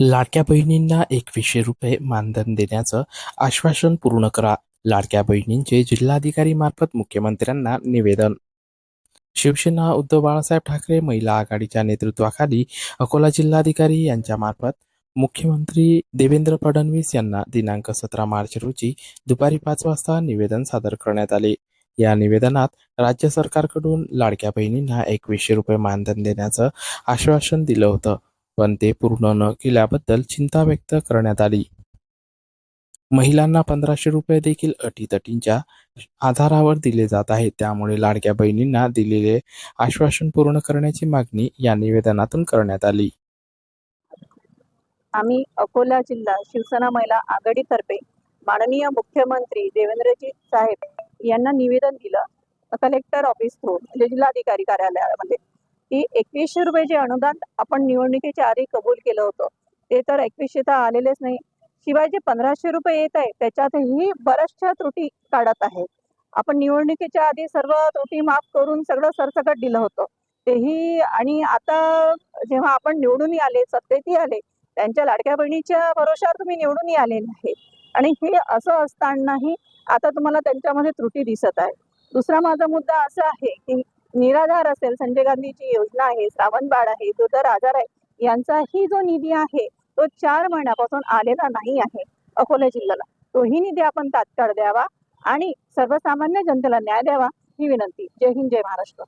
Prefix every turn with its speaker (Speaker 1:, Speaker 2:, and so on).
Speaker 1: लाडक्या बहिणींना एकवीसशे रुपये मानधन देण्याचं आश्वासन पूर्ण करा. लाडक्या बहिणींचे जिल्हाधिकारी मार्फत मुख्यमंत्र्यांना निवेदन. शिवसेना उद्धव बाळासाहेब ठाकरे महिला आघाडीच्या नेतृत्वाखाली अकोला जिल्हाधिकारी यांच्या मार्फत मुख्यमंत्री देवेंद्र फडणवीस यांना दिनांक सतरा मार्च रोजी दुपारी पाच वाजता निवेदन सादर करण्यात आले. या निवेदनात राज्य सरकारकडून लाडक्या बहिणींना एकवीसशे रुपये मानधन देण्याचं आश्वासन दिलं होतं. पण ते पूर्ण न केल्याबद्दल चिंता व्यक्त करण्यात आली. महिलांना पंधराशे रुपये देखील अटीतटींच्या आधारावर दिले जात आहेत. त्यामुळे लाडक्या बहिणींना दिलेले आश्वासन पूर्ण करण्याची मागणी या निवेदनातून करण्यात आली.
Speaker 2: आम्ही अकोला जिल्हा शिवसेना महिला आघाडीतर्फे माननीय मुख्यमंत्री देवेंद्रजी साहेब यांना निवेदन दिलं. कलेक्टर ऑफिस थ्रू म्हणजे जिल्हाधिकारी कार्यालयामध्ये. की एकवीसशे रुपये जे अनुदान आपण निवडणुकीच्या आधी कबूल केलं होतं ते तर एकवीसशे तर आलेलेच नाही. शिवाय जे पंधराशे रुपये येत आहे त्याच्यातही बऱ्याचशा त्रुटी काढत आहे आपण निवडणुकीच्या आधी सर्व त्रुटी माफ करून सगळं सरसकट दिलं होतं. तेही आणि आता जेव्हा आपण निवडूनही आले सत्तेतही आले त्यांच्या लाडक्या बहिणीच्या भरोशावर तुम्ही निवडूनही आलेले आहे आणि हे असं असतानाही आता तुम्हाला त्यांच्यामध्ये त्रुटी दिसत आहे. दुसरा माझा मुद्दा असा आहे की निराधार असेल संजय गांधीची योजना आहे श्रावणबाळ आहे दुर्धर आजार आहे यांचाही जो निधी आहे तो चार महिन्यापासून आलेला नाही आहे अकोला जिल्ह्याला. तोही निधी आपण तात्काळ द्यावा आणि सर्वसामान्य जनतेला न्याय द्यावा ही विनंती. जय हिंद जय महाराष्ट्र.